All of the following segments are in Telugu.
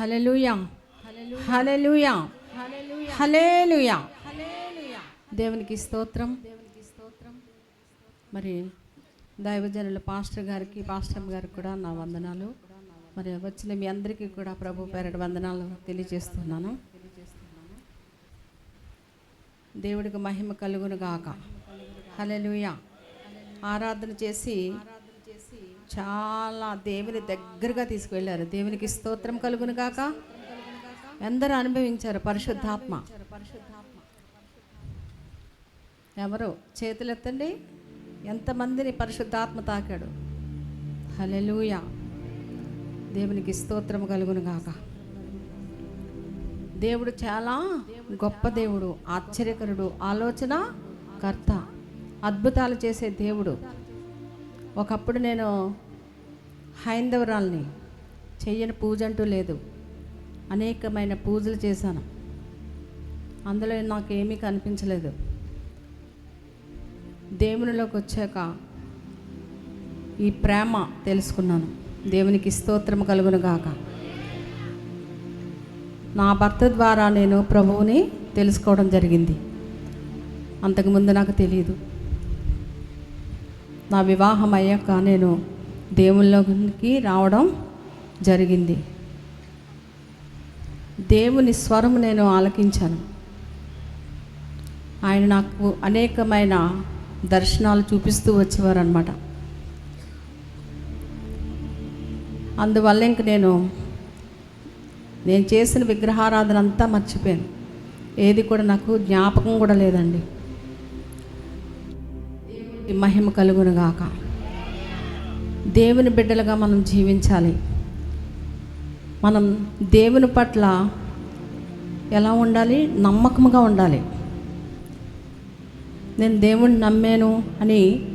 హలెలుయా హలెలుయా హలేలుయా దేవునికి స్తోత్రం. మరి దైవజనుల పాస్టర్ గారికి పాస్టర్ గారికి కూడా నా వందనాలు. మరి వచ్చిన మీ అందరికీ కూడా ప్రభు పేరటి వందనాలు తెలియజేస్తున్నాను. దేవుడికి మహిమ కలుగును గాక. హల్లెలూయా ఆరాధన చేసి చాలా దేవుని దగ్గరగా తీసుకువెళ్ళారు. దేవునికి స్తోత్రం కలుగును గాక. ఎందరూ అనుభవించారు పరిశుద్ధాత్మ. ఎవరు చేతులు ఎత్తండి ఎంతమందిని పరిశుద్ధాత్మ తాకాడు. హలెలూయ దేవునికి స్తోత్రం కలుగును గాక. దేవుడు చాలా గొప్ప దేవుడు ఆశ్చర్యకరుడు ఆలోచన కర్త అద్భుతాలు చేసే దేవుడు. ఒకప్పుడు నేను హైందవరాల్ని చెయ్యని పూజ అంటూ లేదు. అనేకమైన పూజలు చేశాను. అందులో నాకు ఏమీ కనిపించలేదు. దేవునిలోకి వచ్చాక ఈ ప్రేమ తెలుసుకున్నాను. దేవునికి స్తోత్రం కలుగును గాక నా భర్త ద్వారా నేను ప్రభువుని తెలుసుకోవడం జరిగింది. అంతకుముందు నాకు తెలియదు. నా వివాహం అయ్యాక నేను దేవుళ్ళకి రావడం జరిగింది. దేవుని స్వరం నేను ఆలకించాను. ఆయన నాకు అనేకమైన దర్శనాలు చూపిస్తూ వచ్చేవారు అనమాట అందువల్ల ఇంక నేను నేను చేసిన విగ్రహారాధన అంతా మర్చిపోయాను. ఏది కూడా నాకు జ్ఞాపకం కూడా లేదండి. మహిమ కలుగునుగాక. దేవుని బిడ్డలుగా మనం జీవించాలి. మనం దేవుని పట్ల ఎలా ఉండాలి? నమ్మకముగా ఉండాలి. నేను దేవుణ్ణి నమ్మాను అని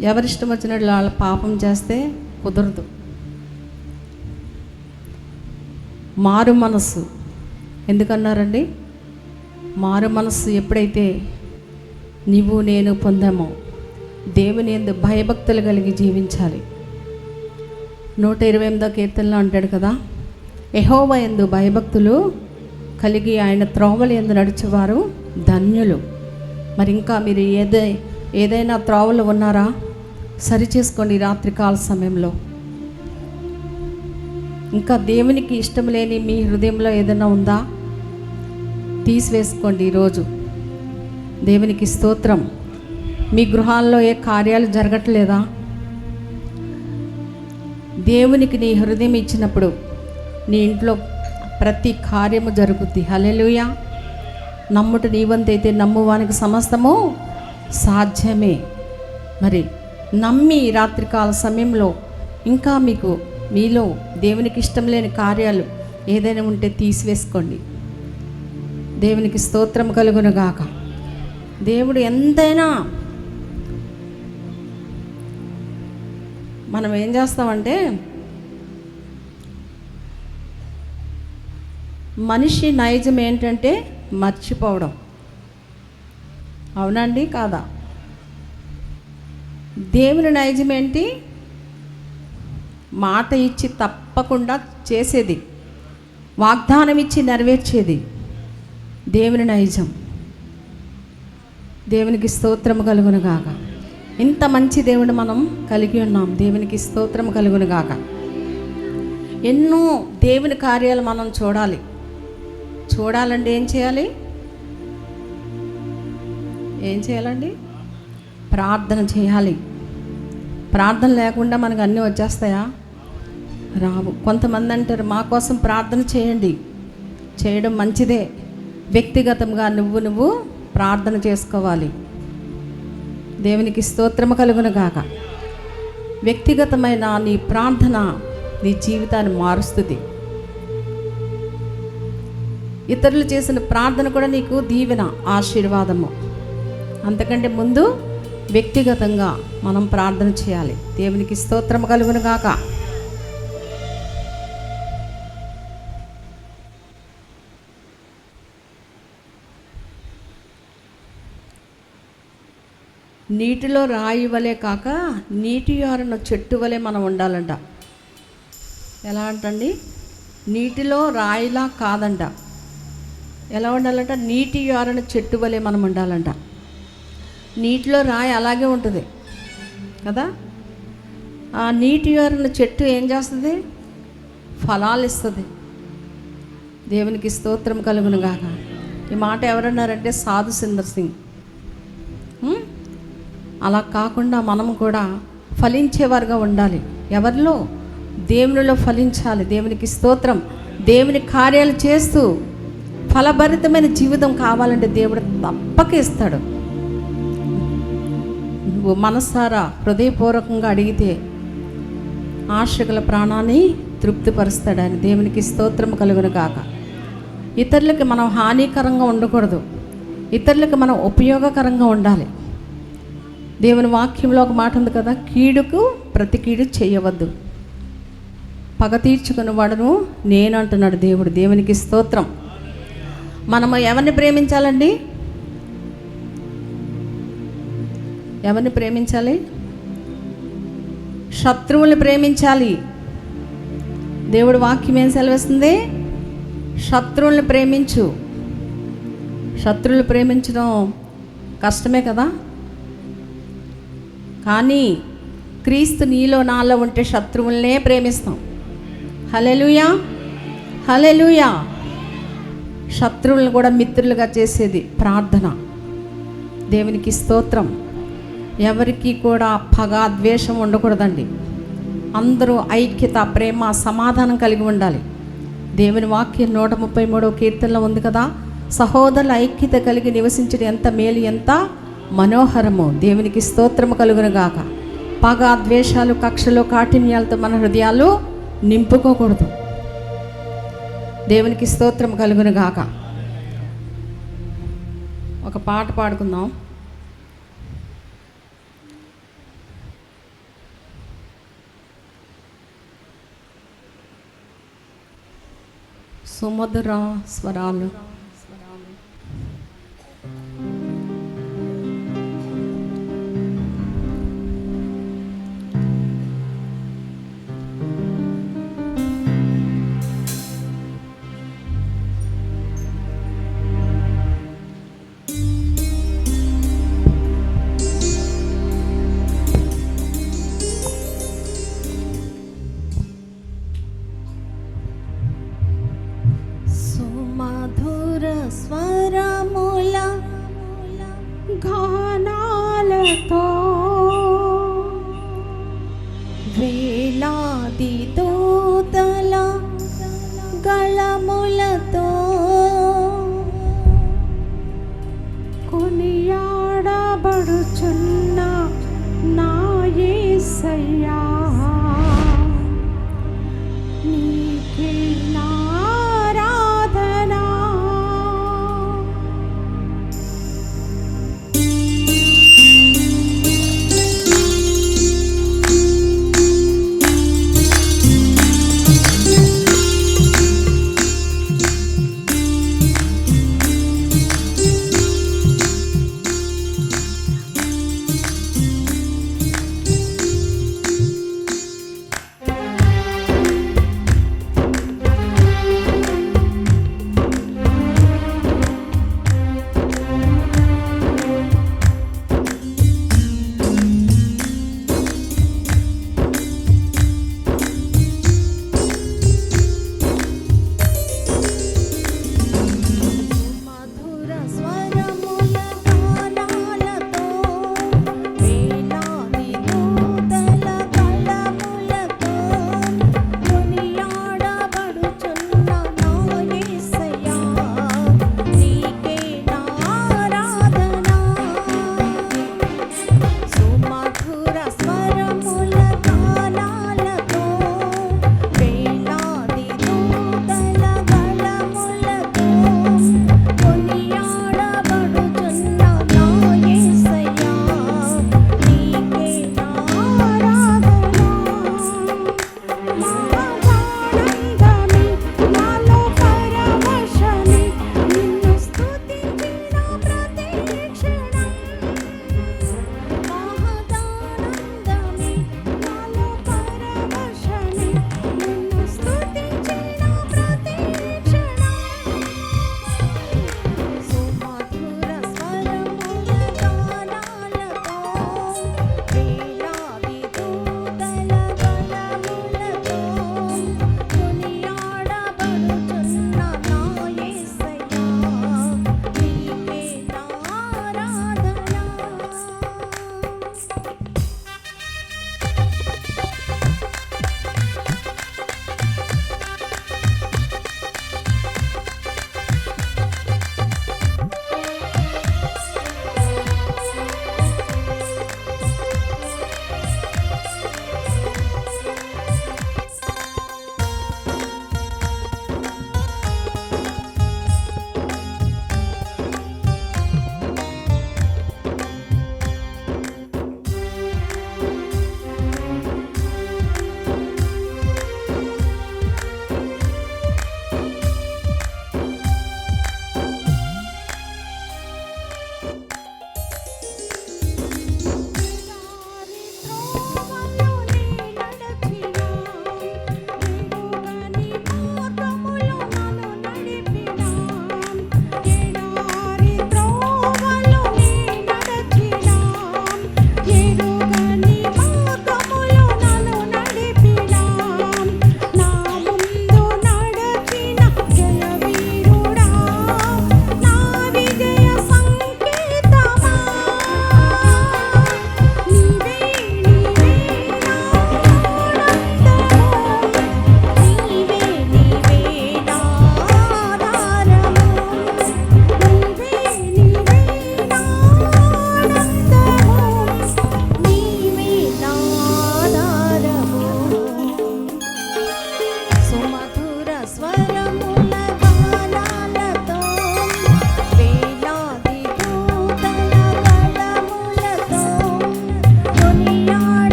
ఎవరిష్టం వచ్చినట్లు వాళ్ళ పాపం చేస్తే కుదరదు. మారు మనస్సు. ఎందుకన్నారండి? మారు మనస్సు ఎప్పుడైతే నీవు నేను పొందాము. దేవుని ఎందు భయభక్తులు కలిగి జీవించాలి. నూట ఇరవై ఎనిమిదో కీర్తనలో అంటాడు కదా ఎహోవ ఎందు భయభక్తులు కలిగి ఆయన త్రోవలు ఎందు నడిచేవారు ధన్యులు. మరి ఇంకా మీరు ఏదై ఏదైనా త్రోవలు ఉన్నారా? సరి చేసుకోండి రాత్రికాల సమయంలో. ఇంకా దేవునికి ఇష్టం లేని మీ హృదయంలో ఏదైనా ఉందా? తీసివేసుకోండి ఈరోజు. దేవునికి స్తోత్రం. మీ గృహాల్లో ఏ కార్యాలు జరగట్లేదా? దేవునికి నీ హృదయం ఇచ్చినప్పుడు నీ ఇంట్లో ప్రతి కార్యము జరుగుద్ది. హలెలుయ నమ్ముట నీవంతైతే నమ్మువానికి సమస్తము సాధ్యమే. మరి నమ్మి రాత్రికాల సమయంలో ఇంకా మీకు మీలో దేవునికి ఇష్టం లేని కార్యాలు ఏదైనా ఉంటే తీసివేసుకోండి. దేవునికి స్తోత్రం కలుగునుగాక గాక. దేవుడు ఎంతైనా మనం ఏం చేస్తామంటే మనిషి నైజం ఏంటంటే మర్చిపోవడం. అవునండి కాదా? దేవుని నైజం ఏంటి? మాట ఇచ్చి తప్పకుండా చేసేది. వాగ్దానం ఇచ్చి నెరవేర్చేది. దేవుని నైజం. దేవునికి స్తోత్రము కలుగును గాక. ఇంత మంచి దేవుని మనం కలిగి ఉన్నాం. దేవునికి స్తోత్రం కలుగును గాక. ఎన్నో దేవుని కార్యాలు మనం చూడాలి. చూడాలంటే ఏం చేయాలి? ఏం చేయాలండి? ప్రార్థన చేయాలి. ప్రార్థన లేకుండా మనకు అన్నీ వచ్చేస్తాయా? రావు. కొంతమంది అంటారు మా కోసం ప్రార్థన చేయండి. చేయడం మంచిదే. వ్యక్తిగతంగా నువ్వు నువ్వు ప్రార్థన చేసుకోవాలి. దేవునికి స్తోత్రము కలుగును గాక. వ్యక్తిగతమైన నీ ప్రార్థన నీ జీవితాన్ని మారుస్తుంది. ఇతరులు చేసిన ప్రార్థన కూడా నీకు దీవెన ఆశీర్వాదము. అంతకంటే ముందు వ్యక్తిగతంగా మనం ప్రార్థన చేయాలి. దేవునికి స్తోత్రం కలుగును గాక. నీటిలో రాయి వలె కాక నీటి ఆరిన చెట్టు వలె మనం ఉండాలంట. ఎలా అంటండి? నీటిలో రాయిలా కాదంట. ఎలా ఉండాలంట? నీటి ఆరిన చెట్టు వలె మనం ఉండాలంట. నీటిలో రాయి అలాగే ఉంటుంది. కదా? ఆ నీటి ఆరిన చెట్టు ఏం చేస్తుంది? ఫలాలు ఇస్తుంది. దేవునికి స్తోత్రం కలుగును గాక. ఈ మాట ఎవరన్నారంటే సాధు సుందర్ సింగ్. అలా కాకుండా మనం కూడా ఫలించేవారుగా ఉండాలి. ఎవరిలో? దేవునిలో ఫలించాలి. దేవునికి స్తోత్రం. దేవుని కార్యాలు చేస్తూ ఫలభరితమైన జీవితం కావాలంటే దేవుడు తప్పక ఇస్తాడు. నువ్వు మనసారా హృదయపూర్వకంగా అడిగితే ఆశగల ప్రాణాన్ని తృప్తిపరుస్తాడు ఆయన. దేవునికి స్తోత్రం కలుగును కాక ఇతరులకి మనం హానికరంగా ఉండకూడదు. ఇతరులకు మనం ఉపయోగకరంగా ఉండాలి. దేవుని వాక్యంలో ఒక మాట ఉంది కదా కీడుకు ప్రతి కీడు చేయవద్దు. పగ తీర్చుకుని వాడును నేను అంటున్నాడు దేవుడు దేవునికి స్తోత్రం. మనము ఎవరిని ప్రేమించాలండి? ఎవరిని ప్రేమించాలి? శత్రువుల్ని ప్రేమించాలి. దేవుడు వాక్యం ఏం సెలవిస్తుంది? శత్రువుల్ని ప్రేమించు. శత్రువులు ప్రేమించడం కష్టమే కదా? కానీ క్రీస్తు నీలో నాలో ఉంటే శత్రువులనే ప్రేమిస్తాం. హలెలుయా హలెలుయా శత్రువులను కూడా మిత్రులుగా చేసేది ప్రార్థన. దేవునికి స్తోత్రం. ఎవరికి కూడా పగ ద్వేషం ఉండకూడదండి. అందరూ ఐక్యత ప్రేమ సమాధానం కలిగి ఉండాలి. దేవుని వాక్యం నూట ముప్పై మూడో కీర్తనలో ఉంది కదా సహోదరుల ఐక్యత కలిగి నివసించడం ఎంత మేలు ఎంత మనోహరము దేవునికి స్తోత్రము కలుగునుగాక. పగ ద్వేషాలు కక్షలు కాఠిన్యాలతో మన హృదయాలు నింపుకోకూడదు. దేవునికి స్తోత్రం కలుగునుగాక. ఒక పాట పాడుకుందాం. సుమధుర స్వరాలు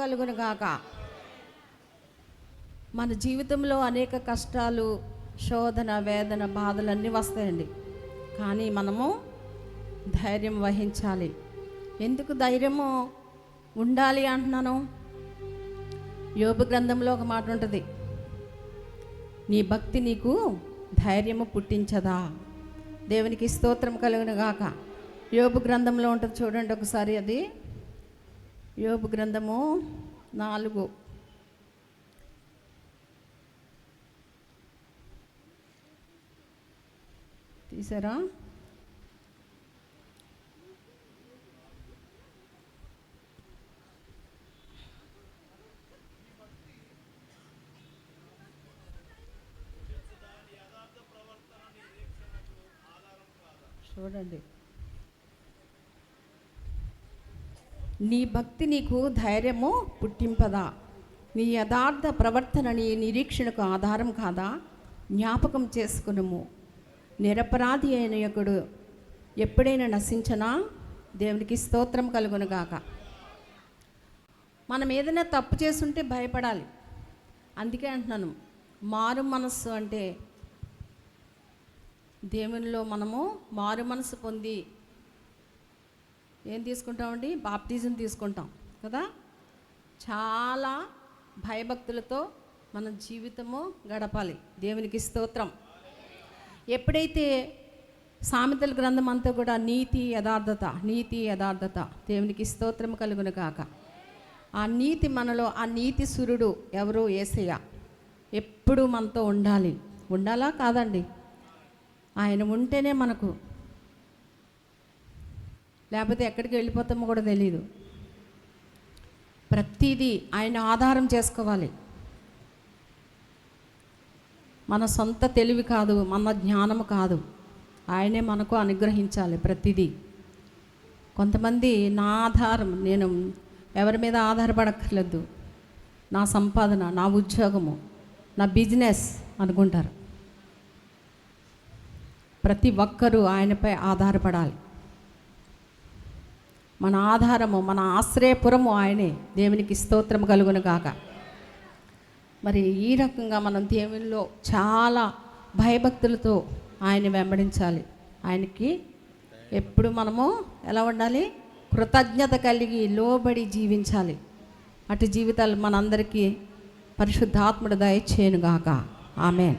కలుగును గాక మన జీవితంలో అనేక కష్టాలు శోధన వేదన బాధలు అన్నీ వస్తాయండి. కానీ మనము ధైర్యం వహించాలి. ఎందుకు ధైర్యము ఉండాలి అంటున్నాను? యోగ గ్రంథంలో ఒక మాట ఉంటుంది. నీ భక్తి నీకు ధైర్యము పుట్టించదా? దేవునికి స్తోత్రం కలుగును గాక యోబు గ్రంథంలో ఉంటుంది చూడండి ఒకసారి అది. యోబు గ్రంథము నాలుగు. తీసారా? చూడండి. నీ భక్తి నీకు ధైర్యము పుట్టింపదా? నీ యథార్థ ప్రవర్తన నీ నిరీక్షణకు ఆధారం కాదా? జ్ఞాపకం చేసుకునుము. నిరపరాధి అయిన యొక్కడు ఎప్పుడైనా నశించనా? దేవునికి స్తోత్రం కలుగునుగాక మనం ఏదైనా తప్పు చేస్తుంటే భయపడాలి. అందుకే అంటున్నాను మారు మనస్సు అంటే దేవునిలో మనము మారు మనసు పొంది ఏం తీసుకుంటామండి? బాప్టిజం తీసుకుంటాం కదా? చాలా భయభక్తులతో మన జీవితము గడపాలి. దేవునికి స్తోత్రం. ఎప్పుడైతే సామెతల గ్రంథం అంతా కూడా నీతి యథార్థత నీతి యథార్థత దేవునికి స్తోత్రం కలుగును కాక ఆ నీతి మనలో ఆ నీతి సురుడు ఎవరు? ఏసయ్య. ఎప్పుడు మనతో ఉండాలి. ఉండాలా? కాదండి. ఆయన ఉంటేనే మనకు లేకపోతే ఎక్కడికి వెళ్ళిపోతామో కూడా తెలియదు ప్రతిదీ ఆయన ఆధారం చేసుకోవాలి. మన సొంత తెలివి కాదు మన జ్ఞానము కాదు. ఆయనే మనకు అనుగ్రహించాలి ప్రతిదీ. కొంతమంది నా ఆధారం నేను ఎవరి మీద ఆధారపడక్కర్లేదు. నా సంపాదన నా ఉద్యోగము నా బిజినెస్ అనుకుంటారు. ప్రతి ఒక్కరూ ఆయనపై ఆధారపడాలి. మన ఆధారము మన ఆశ్రయపురము ఆయనే. దేవునికి స్తోత్రం కలుగును గాక. మరి ఈ రకంగా మనం దేవునిలో చాలా భయభక్తులతో ఆయన వెంబడించాలి. ఆయనకి ఎప్పుడు మనము ఎలా ఉండాలి? కృతజ్ఞత కలిగి లోబడి జీవించాలి. అటు జీవితాలు మనందరికీ పరిశుద్ధాత్ముడు దయచేయనుగాక ఆమెన్.